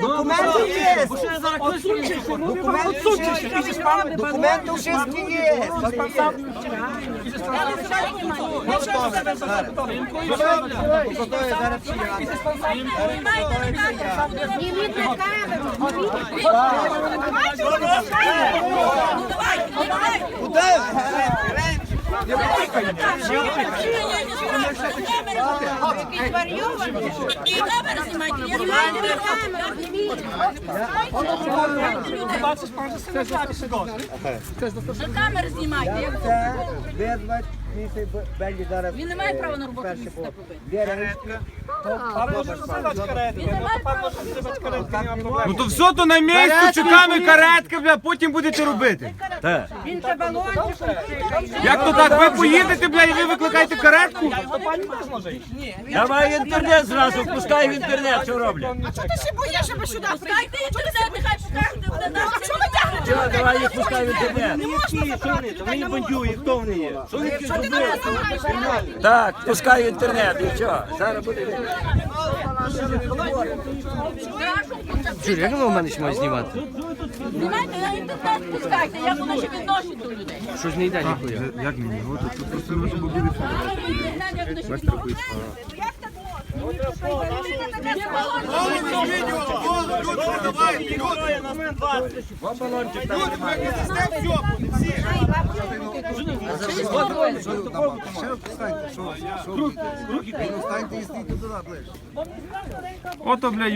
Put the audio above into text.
Документи є. Документи є. Документи wszystkie є. Готові зараз Зніміть на камеру. Камери знімайте. як Це зараз. Він не має права на роботу місця. Може каретки, ну то може визивати каретки, немає проблем. Ну то все то на місці, чеками, каретка, бля, потім будете робити. Як то так? Ви поїдете, бля, і ви викликаєте каретку? Може маю інтернет зразу, пускай в інтернет, що роблять. А Пускайте інтернет, нехай покажете, де наш Давай їх пускай в інтернет. Так, пускай інтернет, і що? Зараз буде. Чур, як ви в мене ще мають знімати? Знімайте на інтернет, пускайте, як вони ще відношуть до людей. Що ж не йде ніхуя? Як мені? От тут просто люди будуть. Ото, бля,